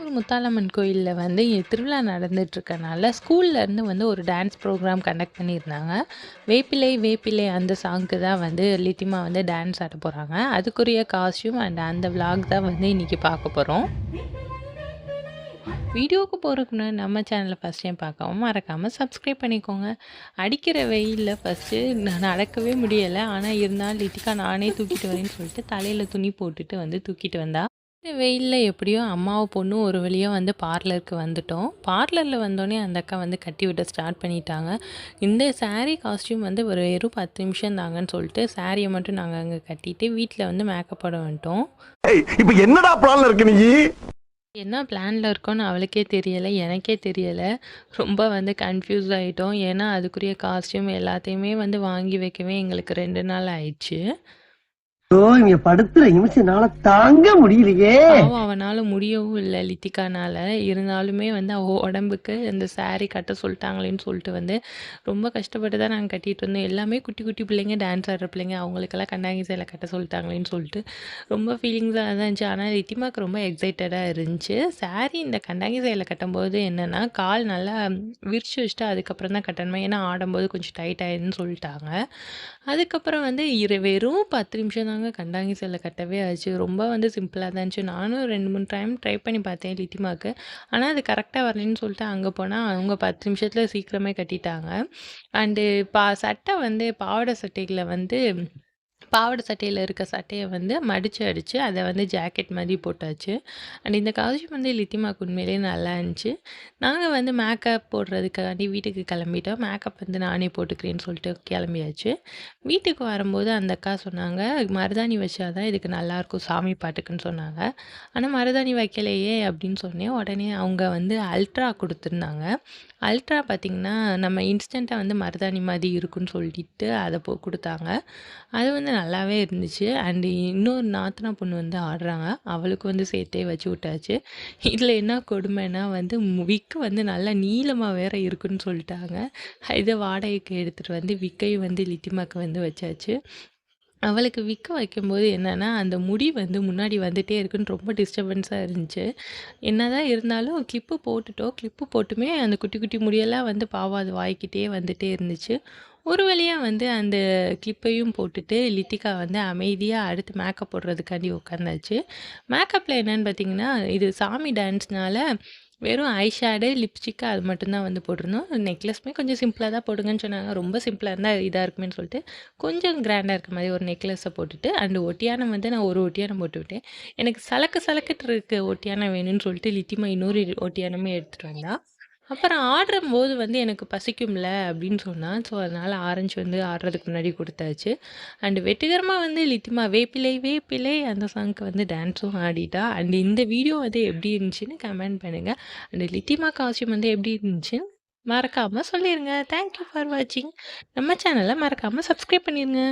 ஒரு முத்தாலம்மன் கோயிலில் வந்து திருவிழா நடந்துட்டுருக்கனால ஸ்கூல்லேருந்து வந்து ஒரு டான்ஸ் ப்ரோக்ராம் கண்டக்ட் பண்ணியிருந்தாங்க. வேப்பிலை வேப்பிலை அந்த சாங்க்கு தான் வந்து லித்திமா வந்து டான்ஸ் ஆட போகிறாங்க அதுக்குரிய காஸ்டியூம் அண்ட் அந்த vlog தான் வந்து இன்றைக்கி பார்க்க போகிறோம் வீடியோவுக்கு போகிறதுக்கு முன்னாடி நம்ம சேனலை ஃபஸ்ட் டைம் பார்க்காம மறக்காமல் சப்ஸ்கிரைப் பண்ணிக்கோங்க. அடிக்கிற வெயிலில் ஃபஸ்ட்டு நான் நடக்கவே முடியலை. ஆனால் இருந்தால் லித்திகா நானே தூக்கிட்டு வரேன்னு சொல்லிட்டு தலையில் துணி போட்டுட்டு வந்து தூக்கிட்டு வந்தா. இந்த வெயிலில் எப்படியோ அம்மாவை பொண்ணு ஒரு வழியாக வந்து பார்லருக்கு வந்துட்டோம். பார்லரில் வந்தோடனே அந்த அக்கா வந்து கட்டி விட ஸ்டார்ட் பண்ணிட்டாங்க. இந்த saree காஸ்டியூம் வந்து ஒரு வெறும் பத்து நிமிஷம் தாங்கன்னு சொல்லிட்டு சாரியை மட்டும் நாங்கள் அங்கே கட்டிட்டு வீட்டில் வந்து மேக்கப் போட வந்துட்டோம். இப்ப என்னடா பிளான்ல இருக்கு நீ? என்ன பிளானில் இருக்கோன்னு அவளுக்கே தெரியலை எனக்கே தெரியலை. ரொம்ப வந்து கன்ஃபியூஸ் ஆகிட்டோம் ஏன்னா அதுக்குரிய காஸ்டியூம் எல்லாத்தையுமே வந்து வாங்கி வைக்கவே எங்களுக்கு ரெண்டு நாள் ஆயிடுச்சு. ஐயோ படுத்துற நிமிஷம்னால தாங்க முடியலையே. அவனால் முடியவும் இல்லை லித்திகானால. இருந்தாலுமே வந்து அவ உடம்புக்கு அந்த சாரி கட்ட சொல்லிட்டாங்களேன்னு சொல்லிட்டு வந்து ரொம்ப கஷ்டப்பட்டு தான் நாங்கள் கட்டிட்டு இருந்தோம். எல்லாமே குட்டி குட்டி பிள்ளைங்க டான்ஸ் ஆடுற பிள்ளைங்க அவங்களுக்கெல்லாம் கண்டாங்கி சேலை கட்ட சொல்லிட்டாங்களேன்னு சொல்லிட்டு ரொம்ப ஃபீலிங்ஸாக தான் இருந்துச்சு. ஆனால் லித்திமாக்கு ரொம்ப எக்ஸைட்டடாக இருந்துச்சு. சாரி இந்த கண்டாங்கி சேலை கட்டும்போது என்னென்னா கால் நல்லா விரிச்சு வச்சுட்டு அதுக்கப்புறம் தான் கட்டணுமா? ஏன்னா ஆடும்போது கொஞ்சம் டைட் ஆயிடுன்னு சொல்லிட்டாங்க. அதுக்கப்புறம் வந்து இரு வெறும் பத்து நிமிஷம் தாங்க கண்டாங்கி செல்ல கட்டவே ஆச்சு. ரொம்ப வந்து சிம்பிளாக தான் இருந்துச்சு. நானும் ரெண்டு மூணு டைம் ட்ரை பண்ணி பார்த்தேன் லித்திமாவுக்கு ஆனால் அது கரெக்டாக வரலன்னு சொல்லிட்டு அங்கே போனால் அவங்க பத்து நிமிஷத்தில் சீக்கிரமே கட்டிட்டாங்க. அண்டு பா சட்டை வந்து பாவாடை சட்டைகளை வந்து பாவாடை சட்டையில் இருக்க சட்டையை வந்து மடித்து அடித்து அதை வந்து ஜாக்கெட் மாதிரி போட்டாச்சு. அண்ட் இந்த காஸ்டியூம் வந்து லித்திமாக்கு உண்மையிலேயே நல்லா இருந்துச்சு. நாங்கள் வந்து மேக்கப் போடுறதுக்காண்டி வீட்டுக்கு கிளம்பிட்டோம். மேக்கப் வந்து நானே போட்டுக்கிறேன்னு சொல்லிட்டு கிளம்பியாச்சு. வீட்டுக்கு வரும்போது அந்த அக்கா சொன்னாங்க மருதாணி வச்சாதான் இதுக்கு நல்லாயிருக்கும் சாமி பாட்டுக்குன்னு சொன்னாங்க. ஆனால் மருதாணி வைக்கலையே அப்படின்னு சொன்னேன் உடனே அவங்க வந்து அல்ட்ரா கொடுத்துருந்தாங்க. அல்ட்ரா பார்த்திங்கன்னா நம்ம இன்ஸ்டண்ட்டாக வந்து மருதாணி மாதிரி இருக்குன்னு சொல்லிட்டு அதை போ கொடுத்தாங்க. அது வந்து நல்லாவே இருந்துச்சு. அண்டு இன்னொரு நாத்தனா பொண்ணு வந்து ஆடுறாங்க. அவளுக்கு வந்து சேர்த்தே வச்சு விட்டாச்சு. இதில் என்ன கொடுமைன்னா வந்து விக்கு வந்து நல்லா நீளமாக வேற இருக்குன்னு சொல்லிட்டாங்க. இதை வாடகைக்கு எடுத்துகிட்டு வந்து விக்கையும் வந்து லித்திமாக்கு வந்து வச்சாச்சு. அவளுக்கு விற்க வைக்கும்போது என்னென்னா அந்த முடி வந்து முன்னாடி வந்துட்டே இருக்குன்னு ரொம்ப டிஸ்டர்பன்ஸாக இருந்துச்சு. என்ன தான் இருந்தாலும் கிளிப்பு போட்டுட்டோம். கிளிப்பு போட்டுமே அந்த குட்டி குட்டி முடியெல்லாம் வந்து பாவம் அது வாய்க்கிட்டே வந்துகிட்டே இருந்துச்சு. ஒரு வழியாக வந்து அந்த கிளிப்பையும் போட்டுட்டு லித்திகா வந்து அமைதியாக அடுத்து மேக்கப் போடுறதுக்காண்டி உட்காந்தாச்சு மேக்கப்பில் என்னென்னு பார்த்தீங்கன்னா இது சாமி டான்ஸ்னால வெறும் ஐ ஷேடு லிப்ஸ்டிக்கு அது மட்டும்தான் வந்து போட்டிருந்தோம். நெக்லஸ்மே கொஞ்சம் சிம்பிளாக தான் போடுங்கன்னு சொன்னாங்க. ரொம்ப சிம்பிளாக இருந்தால் இதாக இருக்குமேன்னு சொல்லிட்டு கொஞ்சம் கிராண்டாக இருக்க மாதிரி ஒரு நெக்லஸை போட்டுட்டு அண்டு ஒட்டியானம் வந்து நான் ஒரு ஒட்டியானம் போட்டுவிட்டேன் எனக்கு சலக்கு சலக்கிட்டு இருக்க ஒட்டியானம் வேணும்னு சொல்லிட்டு லித்திமா இன்னொரு ஒட்டியானமே எடுத்துகிட்டு வந்தா. அப்புறம் ஆடுறம்போது வந்து எனக்கு பசிக்கும்ல அப்படின்னு சொன்னான் ஸோ அதனால் ஆரஞ்சு வந்து ஆடுறதுக்கு முன்னாடி கொடுத்தாச்சு. அண்டு வெற்றிகரமாக வந்து லித்திமா வேப்பிலை வேப்பிலை அந்த சாங்க்கு வந்து டான்ஸும் ஆடிட்டா. அண்டு இந்த வீடியோ வந்து எப்படி இருந்துச்சுன்னு கமெண்ட் பண்ணுங்கள் அண்டு லித்திமா காஸ்டியூம் வந்து எப்படி இருந்துச்சுன்னு மறக்காமல் சொல்லிடுங்க தேங்க்யூ ஃபார் வாட்சிங் நம்ம சேனலை மறக்காமல் சப்ஸ்கிரைப் பண்ணிடுங்க